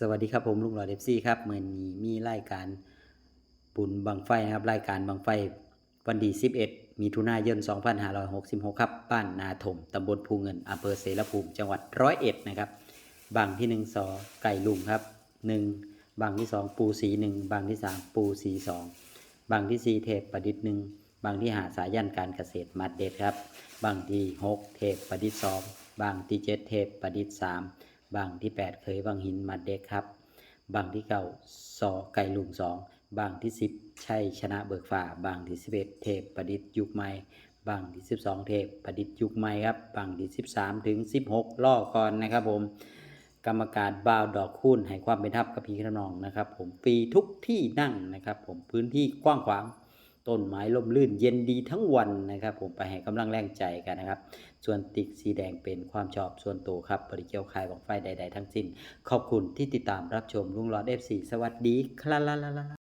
สวัสดีครับผมลุงหล่อเดฟซี่ครับเมื่อนี้มีรายการบุญบังไฟนะครับรายการบังไฟวันที่11มีทุนายน 2566 ครับบ้านนาถมตำบลภูเงินอำเภอเสรภูมิจังหวัดร้อยเอ็ดนะครับบังที่1สอไก่ลุงครับ 1บังที่ 2 ปูสี 1บังที่ 3 ปูสี 2บังที่ 4 เทพประดิษฐ์1บังที่5สายันการเกษตรมัดเด็ดครับบังที่ 6 เทพประดิษฐ์2บังที่ 7 เทพประดิษฐ์3 บางที่ 8 เคยบางหินมัดเด็กครับ บางที่เก้าสอไก่ลุงสองบางที่ 10ชัยชนะเบิกฝ่า บางที่ 11 เทพประดิษฐ์ยุคใหม่ บางที่ 12 เทพประดิษฐ์ยุคใหม่ครับ บางที่ 13 ถึง 16 ล่อก่อนนะครับผม กรรมการบ่าวดอกคูณให้ความเป็นทับกับพี่ขนองนะครับ ผมฟรีทุกที่นั่งนะครับ ผมพื้นที่กว้างขวาง ต้นไม้ล่มลื่นเย็นดีทั้งวันนะครับ ผมไปให้กำลังแรงใจกันนะครับ ส่วนติ๊กสีแดงเป็นความชอบส่วนตัวครับบริเกียวคายของไฟใด ๆ ทั้งสิ้น ขอบคุณที่ติดตามรับชมลุงหลอดเอฟซีสวัสดีครับ